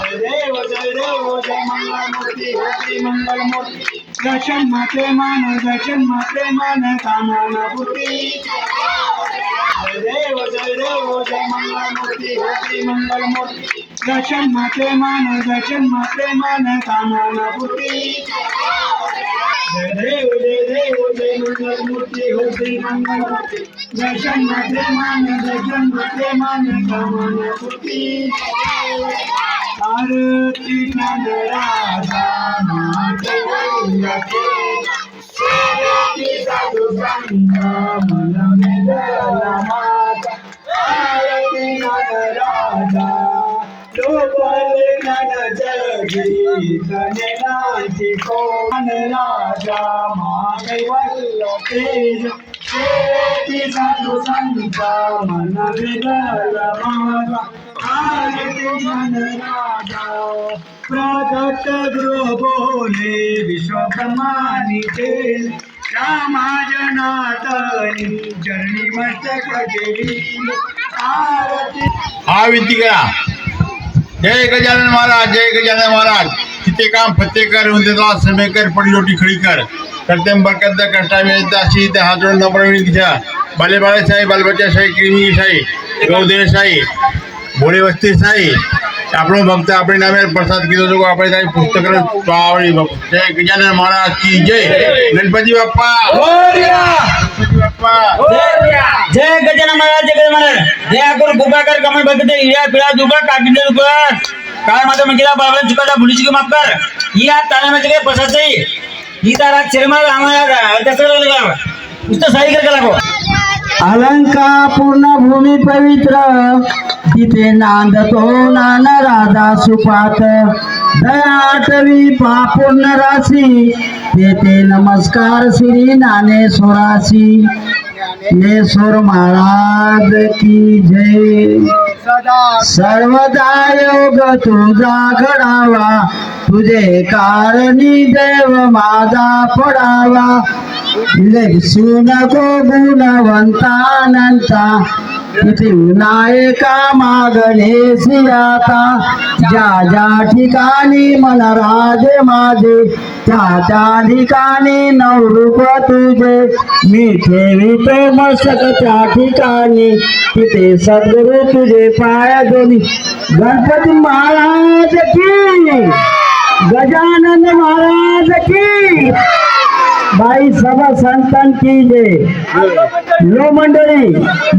जय देव जय देव जय मंगलमूर्ती हो मंगलमूर्ती दर्शन माते मान दर्शन माते मान कामना पूर्ती जय देव जय देव जय मंगलमूर्ती हो मंगलमूर्ती दर्शन माते मान दर्शन माते मान कामना पूर्ती जय देव जय देव जय मंगलमूर्ती हो मंगलमूर्ती दर्शन माते मान दर्शन माते मान कामना आरती नंद राधा माते वैयाचे सेवेची साधू संत मन वेदला माता आरती नंद राधा लोकले नन जगी गणनाची कोण राजा माते वल्लभेज सेवेची साधू गृह बोले विश्वब्रह्मानी तेल रामा जनातनी मस्तक देवी आरती हा विनंती करा जय गजानन महाराज जय गजानन महाराज तिथे काम फतेकर उंदेला समेकर पडलोटी खडीकर कर्तम बरकत कष्टा वेदाशी ते हात जोडून नंबर विनंती घ्या बाले बाळे साई बालबच्चा साई क्रिमी साई गौदेव साई भोळे वस्ती साई આપણો ભક્ત આપણી નામે પ્રસાદ કીધો છો આપણે તારી પુસ્તક સ્વાવળી જય ગજાનન महाराज की जय गणपती बाप्पा गणपती बाप्पा जय गजानन महाराज जय गजानन महाराज जय अकोर गोपाकर कमल बघते हिरा पिळा दुबा काटिंदे दुबा काय माता मंगिला बाबा चुकाला भुलीची की माफ कर ही आज तानामाचे काय प्रसाद जाई ही तारा चिरमाल आम्हाला कसं लागला नुसतं साई कर लागो अलंका पूर्ण भूमी पवित्र तिथे नांदतो नान राधा सुपात. दयाटवी पापूर्ण राशी. तेथे नमस्कार श्री नानेश्वराशी ज्ञानेश्वर महाराज की जय. सर्वदा योग तुझा घडावा. तुझे कारणी देव माझा पडावा. सुन गो गुणवंतानंता. तिथे नायका मागणे सियाता ज्या ज्या ठिकाणी मन राजे माझे त्या त्या ठिकाणी नवरूप तुझे मी ठेवितो मस्तक त्या ठिकाणी तिथे सद्गुरु तुझे पाया दोन्ही. गणपती महाराज की? गजानन महाराज की? बाई सभा संतान की जय। लो मंडळी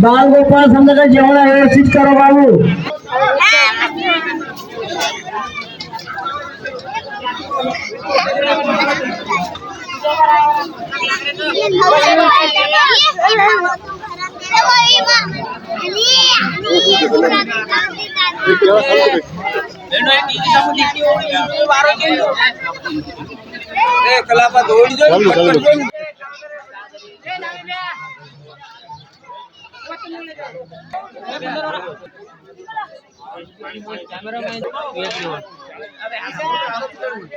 बालगोपाळ समजा जेवण व्यवस्थित करा बाबू.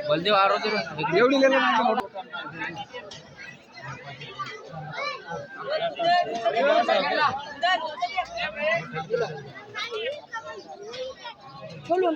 बलदेव आरो एवढी खोलून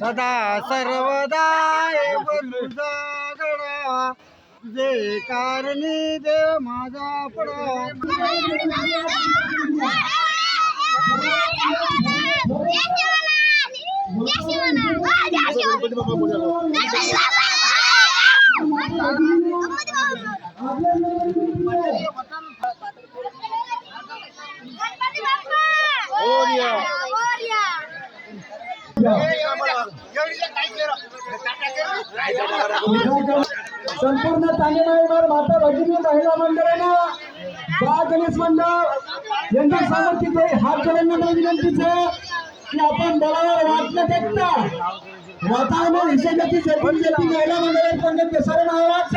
सदा सर्वदा बोलू जागडा जे कारणी देव माझा पडा. संपूर्ण तांडेमाळीवर माता भगिनी महिला मंडळानं बाळ गणेश मंडळ यांच्या समोर हात जोडून मला विनंतीच आहे की आपण बळावर वाट न देता वातावरण हिशेबाची जपून जपून महिला मंडळात पंडित केसरी महाराज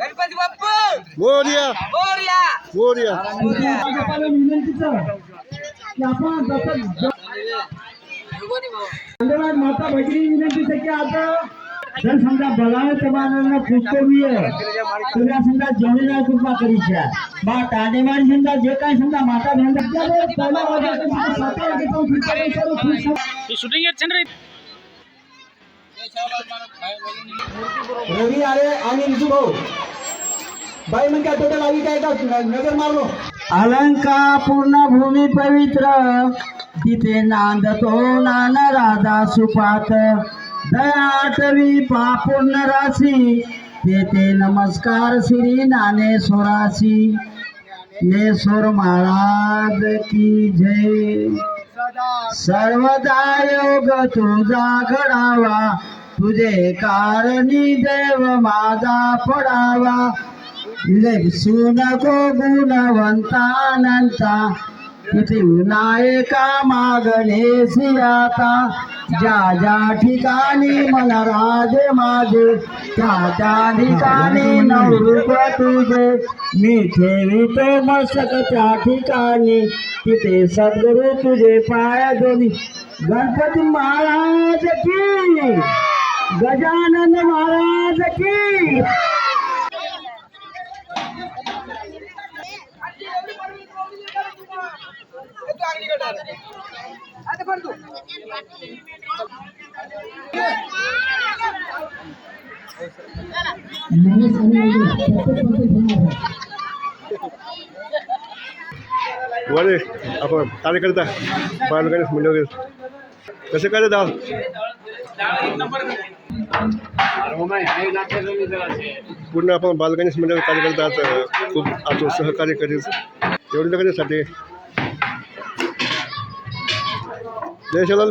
गणपती बाप्पा! मोर्या! मोरया! मोर्या! विनंतीच की आपण माता भगिनी विनंतीच की आता जर समजा मानानं पुष्कळीय तुझ्या समजा जेवणीला कृपा करीच्या बा तांडेमारी समजा जे काय समजा माता भेंडा पहिला वाजता सात वाजेपर्यंत रवी आले आणि रिजू भाऊ. बाई काय टोटल आली काय का नजर मारलो? अलंका पूर्ण भूमी पवित्र तिथे नांदतो नान राधा सुपात. दयाटवी पापूर्ण राशी तेथे नमस्कार श्री नाने नेश्वर महाराज की जय. सर्वदा योग तुझा घडावा तुझे कारणी देव माझा पडावा. गुणवंता गुणवंतानंता तिथे विनायका मागणे सियाता. ज्या ज्या ठिकाणी मला राजे माझे त्या त्या ठिकाणी नवरूप तुझे मी ठेवितो मस्तक त्या ठिकाणी तिथे सद्गुरु तुझे पाया दोन्ही. गणपती महाराज की? गजानन महाराज की? वळे आपण कार्यकर्ता बालगणेश मंडळ वगैरे कसं काय दाल? पूर्ण आपण बालगणेश मंडळ कार्यकर्ता आज खूप आमचं सहकार्य करायचं एवढं करण्यासाठी जय शिवलाल